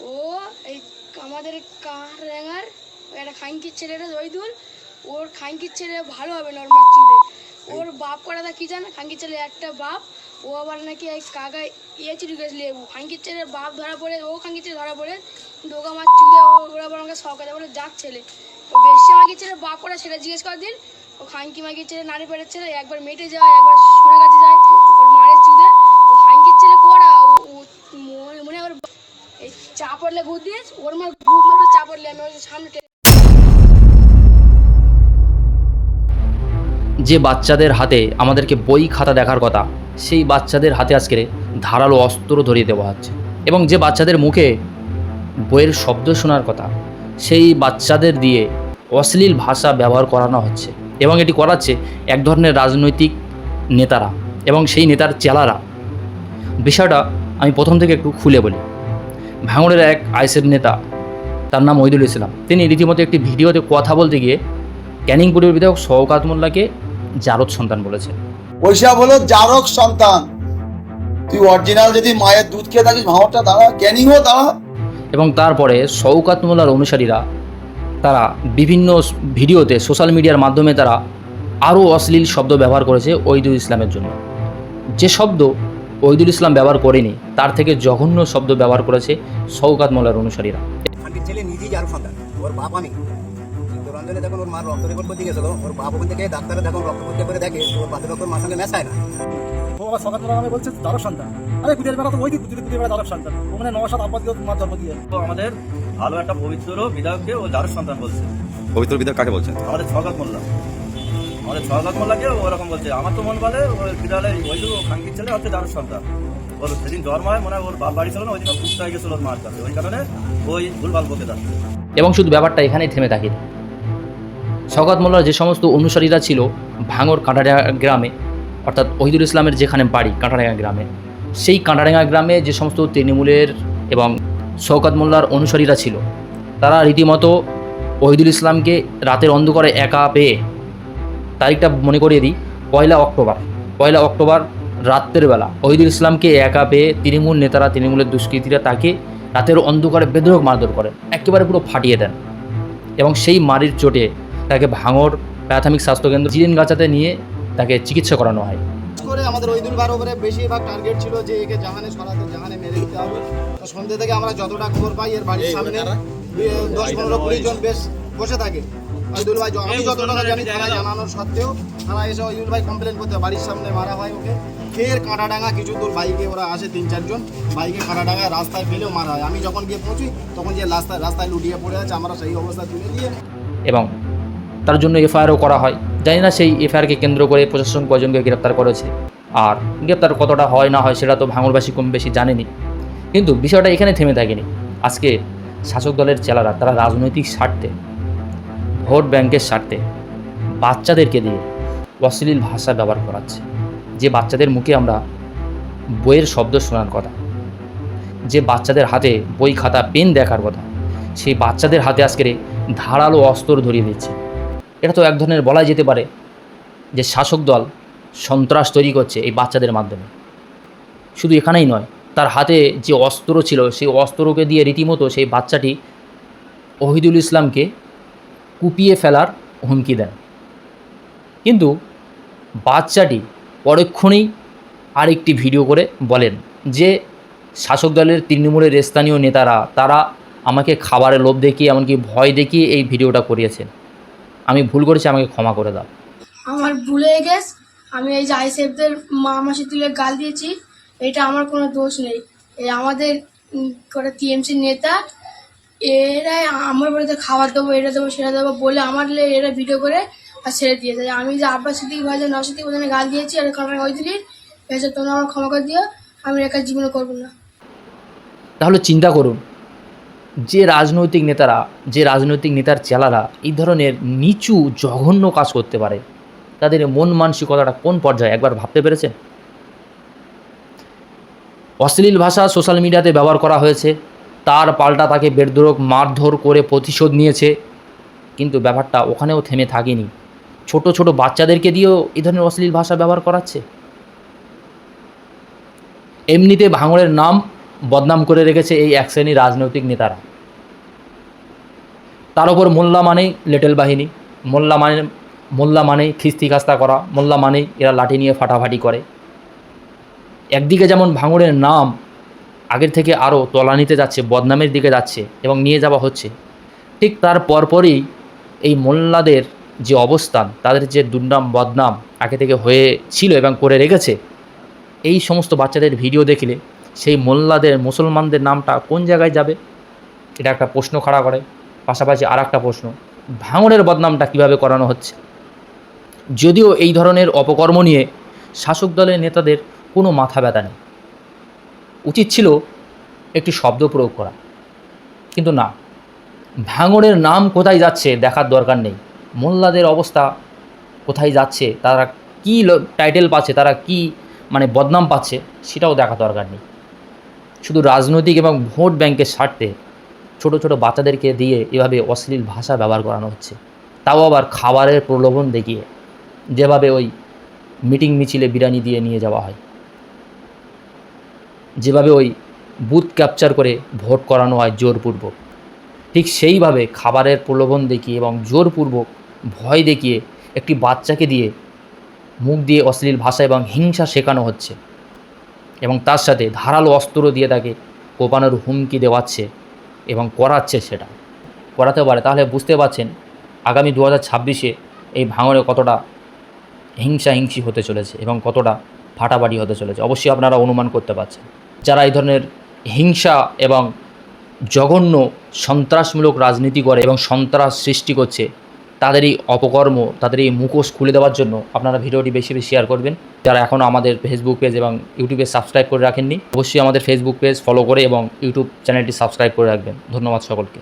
ও এই আমাদের কারেঙ্গার একটা খাইঙ্কির ছেলেটা জয়দুল। ওর খাইঙ্কির ছেলে ভালো হবে না ওর ওর বাপ করাটা কি জানে? খাঙ্কির ছেলে একটা বাপ। ও আবার নাকি এই কাকা ইয়ে চিঠি গেছে লেবু খাঙ্কির ছেলের বাপ ধরা পড়ে ও খাঙ্কির ছেলে ধরা পড়ে। দোকা মাছ চুলে ও ওরা আবার আমাকে সকালে বলে যাক ছেলে। ও বেশি মাগির ছেলে বাপ করা সেটা জিজ্ঞেস কর দিন। ও খাঙ্কি মাগির ছেলে নারী পেটের ছেলে একবার মেটে যায় একবার সোনা গাছে যায়। যে বাচ্চাদের হাতে আমাদেরকে বই খাতা দেখার কথা, সেই বাচ্চাদের হাতে আজকে ধারালো অস্ত্র ধরিয়ে দেওয়া হচ্ছে। এবং যে বাচ্চাদের মুখে বইয়ের শব্দ শোনার কথা, সেই বাচ্চাদের দিয়ে অশ্লীল ভাষা ব্যবহার করানো হচ্ছে এবং এটি করাচ্ছে এক ধরনের রাজনৈতিক নেতারা এবং সেই নেতার চেলারা। বিষয়টা আমি প্রথম থেকে একটু খুলে বলি। ভাঙড়ের এক আইসের নেতা, তার নাম মহিদুল ইসলাম, তিনি রীতিমতো একটি ভিডিওতে কথা বলতে গিয়ে ক্যানিংপুরের বিধায়ক শওকাত মোল্লাকে জারদ সন্তান বলেছে। ওইসব হলো জারক সন্তান তুই অরিজিনাল যদি মায়ের দুধ খেয়ে থাকিস ভাঁড়টা দাঁড়া ক্যানিংও দাঁড়া। এবং তারপরে শওকাত মোল্লার অনুসারীরা তারা বিভিন্ন ভিডিওতে সোশ্যাল মিডিয়ার মাধ্যমে তারা আরও অশ্লীল শব্দ ব্যবহার করেছে ওইদুল ইসলামের জন্য। যে শব্দ ওইদুল ইসলাম ব্যবহার করেনি তার থেকে জঘন্য শব্দ ব্যবহার করেছে শওকাত মোল্লার অনুসারীরা। ছেলে নিজেই ওর আমি কিন্তু রঞ্জনে যখন ওর মার রক্ত রেকর্ড করতে গেছিল ওর বাপ ওখান থেকে ডাক্তারে যখন রক্ত পরীক্ষা করে দেখে ওর বাপের রক্ত মার সঙ্গে মেশায় না। ও আবার আমি বলছে সন্তান। আরে কুটির বেলা তো ওই দিক কুটির কুটির বেলা সন্তান। সাত আব্বা মার জন্ম দিয়ে। তো আমাদের ভালো একটা পবিত্র বিধায়ককে ও যার সন্তান বলছে। পবিত্র বিধায়ক কাকে বলছেন? আমাদের মোল্লা। আমাদের মোল্লাকে ওরকম বলছে আমার তো মন বলে ওই বিদ্যালয়ে ওই খাঙ্কির ছেলে হচ্ছে যার সন্তান। ওর সেদিন জন্ম হয় মনে হয় ওর বাপ বাড়ি ছিল না ওই দিন কুস্তা হয়ে গেছিল ওর মার কাছে। ওই কারণে ওই ভুলভাল বকে যাচ্ছে। এবং শুধু ব্যাপারটা এখানেই থেমে থাকে। শওকাত মোল্লার যে সমস্ত অনুসারীরা ছিল ভাঙর কাঁটাডাঙ্গা গ্রামে, অর্থাৎ ওহিদুল ইসলামের যেখানে বাড়ি কাঁটাডাঙ্গা গ্রামে, সেই কাঁটাডাঙ্গা গ্রামে যে সমস্ত তৃণমূলের এবং শওকাত মোল্লার অনুসারীরা ছিল, তারা রীতিমতো ওহিদুল ইসলামকে রাতের অন্ধকারে একা পেয়ে, তারিখটা মনে করিয়ে দিই, পয়লা অক্টোবর পয়লা অক্টোবর রাত্রের বেলা ওহিদুল ইসলামকে একা পেয়ে তৃণমূল নেতারা, তৃণমূলের দুষ্কৃতীরা তাকে রাতের অন্ধকারে বেদরক মারধর করেন একেবারে পুরো ফাটিয়ে দেন এবং সেই মারির চোটে তাকে ভাঙর প্রাথমিক স্বাস্থ্যকেন্দ্র জিরেন গাছাতে নিয়ে তাকে চিকিৎসা করানো হয়। করে আমাদের ওই দুলবার উপরে বেশিরভাগ টার্গেট ছিল যে একে জাহানে সরাতে জাহানে মেরে দিতে হবে। তো সন্ধ্যে থেকে আমরা যতটা খবর পাই এর বাড়ির সামনে দশ পনেরো কুড়ি জন বেশ বসে থাকে। ওইদুল ভাই আমি যতটা জানি থানায় জানানোর সত্ত্বেও থানা এসে ওইদুল ভাই কমপ্লেন করতে বাড়ির সামনে মারা হয় ওকে। ফের কাঁটাডাঙ্গা কিছু দূর বাইকে ওরা আসে তিন চারজন বাইকে কাঁটাডাঙ্গায় রাস্তায় ফেলেও মারা হয়। আমি যখন গিয়ে পৌঁছি তখন যে রাস্তায় রাস্তায় লুটিয়ে পড়ে আছে আমরা সেই অবস্থা তুলে দিয়ে এবং তার জন্য এফআইআরও করা হয়। জানি না সেই এফআইআরকে কেন্দ্র করে প্রশাসন কয়জনকে গ্রেপ্তার করেছে। আর গ্রেপ্তার কতটা হয় না হয় সেটা তো ভাঙড়বাসী কম বেশি জানেনি। কিন্তু বিষয়টা এখানে থেমে থাকেনি। আজকে শাসক দলের চেলারা, তারা রাজনৈতিক স্বার্থে, ভোট ব্যাংকের স্বার্থে বাচ্চাদেরকে দিয়ে অশ্লীল ভাষা ব্যবহার করাচ্ছে। যে বাচ্চাদের মুখে আমরা বইয়ের শব্দ শোনার কথা, যে বাচ্চাদের হাতে বই খাতা, পেন দেখার কথা, সেই বাচ্চাদের হাতে আজকের ধারালো অস্ত্র ধরিয়ে দিচ্ছে। এটা তো এক ধরনের বলাই যেতে পারে যে শাসক দল সন্ত্রাস তৈরি করছে এই বাচ্চাদের মাধ্যমে। শুধু এখানেই নয়, তার হাতে যে অস্ত্র ছিল, সেই অস্ত্রকে দিয়ে রীতিমতো সেই বাচ্চাটি ওহিদুল ইসলামকে কুপিয়ে ফেলার হুমকি দেন। কিন্তু বাচ্চাটি পরক্ষণেই আরেকটি ভিডিও করে বলেন যে শাসক দলের তৃণমূলের স্থানীয় নেতারা, তারা আমাকে খাবারের লোভ দেখিয়ে, এমনকি ভয় দেখিয়ে এই ভিডিওটা করিয়েছেন। আমি ভুল করেছি আমাকে ক্ষমা করে দাও। আমার ভুলে গেছে। আমি এই যে আইসেফদের মা মাসি তুলে গাল দিয়েছি এটা আমার কোনো দোষ নেই। এই আমাদের কটা টিএমসি নেতা এরাই আমার বাড়িতে খাবার দেবো এটা দেবো সেটা দেবো বলে আমার লে- এরা ভিডিও করে আর ছেড়ে দিয়েছে। আমি যে আব্বাস সিদ্দিক ভাই যে নসিদ্দিক ওখানে গাল দিয়েছি আর কারণে ওই দিলি এসে তোমরা আমার ক্ষমা করে দিও আমি একা জীবনে করব না। তাহলে চিন্তা করুন যে রাজনৈতিক নেতারা, যে রাজনৈতিক নেতার চেলারা এই ধরনের নিচু, জঘন্য কাজ করতে পারে, তাদের মন মানসিকতাটা কোন পর্যায়ে? একবার ভাবতে পেরেছেন? অশ্লীল ভাষা সোশ্যাল মিডিয়াতে ব্যবহার করা হয়েছে, তার পাল্টা তাকে বেদরক মারধর করে প্রতিশোধ নিয়েছে, কিন্তু ব্যাপারটা ওখানেও থেমে থাকেনি। ছোট ছোট বাচ্চাদেরকে দিয়েও এই ধরনের অশ্লীল ভাষা ব্যবহার করাচ্ছে। এমনিতে ভাঙড়ের নাম বদনাম করে রেখেছে এই এক শ্রেণির রাজনৈতিক নেতারা। তার ওপর মোল্লা মানেই লেটেল বাহিনী, মোল্লা মানে মোল্লা মানেই খিস্তি খাস্তা করা, মোল্লা মানেই এরা লাঠি নিয়ে ফাটাফাটি করে। একদিকে যেমন ভাঙড়ের নাম আগের থেকে আরও তলানিতে যাচ্ছে, বদনামের দিকে যাচ্ছে এবং নিয়ে যাওয়া হচ্ছে, ঠিক তার পরপরই এই মোল্লাদের যে অবস্থান, তাদের যে দুর্নাম, বদনাম আগে থেকে হয়ে ছিল এবং করে রেখেছে, এই সমস্ত বাচ্চাদের ভিডিও দেখলে সেই মোল্লাদের, মুসলমানদের নামটা কোন জায়গায় যাবে? এটা একটা প্রশ্ন খাড়া করে। পাশাপাশি আর একটা প্রশ্ন, ভাঙনের বদনামটা কীভাবে করানো হচ্ছে? যদিও এই ধরনের অপকর্ম নিয়ে শাসক দলের নেতাদের কোনো মাথা ব্যথা নেই। উচিত ছিল একটি শব্দ প্রয়োগ করা। কিন্তু না, ভাঙনের নাম কোথায় যাচ্ছে দেখার দরকার নেই। মোল্লাদের অবস্থা কোথায় যাচ্ছে, তারা কী টাইটেল পাচ্ছে, তারা কি মানে বদনাম পাচ্ছে, সেটাও দেখা দরকার নেই। শুধু রাজনৈতিক এবং ভোট ব্যাংকের স্বার্থে ছোট ছোট বাচ্চাদেরকে দিয়ে এভাবে অশ্লীল ভাষা ব্যবহার করানো হচ্ছে। তাও আবার খাবারের প্রলোভন দেখিয়ে যেভাবে ওই মিটিং মিছিলে বিরিয়ানি দিয়ে নিয়ে যাওয়া হয়। যেভাবে ওই বুথ ক্যাপচার করে ভোট করানো হয় জোরপূর্বক। ঠিক সেইভাবে খাবারের প্রলোভন দেখিয়ে এবং জোরপূর্বক ভয় দেখিয়ে একটি বাচ্চাকে দিয়ে মুখ দিয়ে অশ্লীল ভাষা এবং হিংসা শেখানো হচ্ছে। এবং তার সাথে ধারালো অস্ত্র দিয়ে তাকে কোপানোর হুমকি দেওয়াচ্ছে। এবং করাচ্ছে সেটা। করাতে পারে। তাহলে বুঝতে পারছেন আগামী দু হাজার ছাব্বিশে এই ভাঙনে কতটা হিংসা হিংসি হতে চলেছে এবং কতটা ফাটাফাটি হতে চলেছে। অবশ্যই আপনারা অনুমান করতে পারছেন। যারা এই ধরনের হিংসা এবং জঘন্য সন্ত্রাসমূলক রাজনীতি করে এবং সন্ত্রাস সৃষ্টি করছে তাদের এই অপকর্ম তাদের এই মুখোশ খুলে দেওয়ার জন্য আপনারা ভিডিওটি বেশি বেশি শেয়ার করবেন। যারা এখনও আমাদের ফেসবুক পেজ এবং ইউটিউবে সাবস্ক্রাইব করে রাখেননি, অবশ্যই আমাদের ফেসবুক পেজ ফলো করে এবং ইউটিউব চ্যানেলটি সাবস্ক্রাইব করে রাখবেন। ধন্যবাদ সকলকে।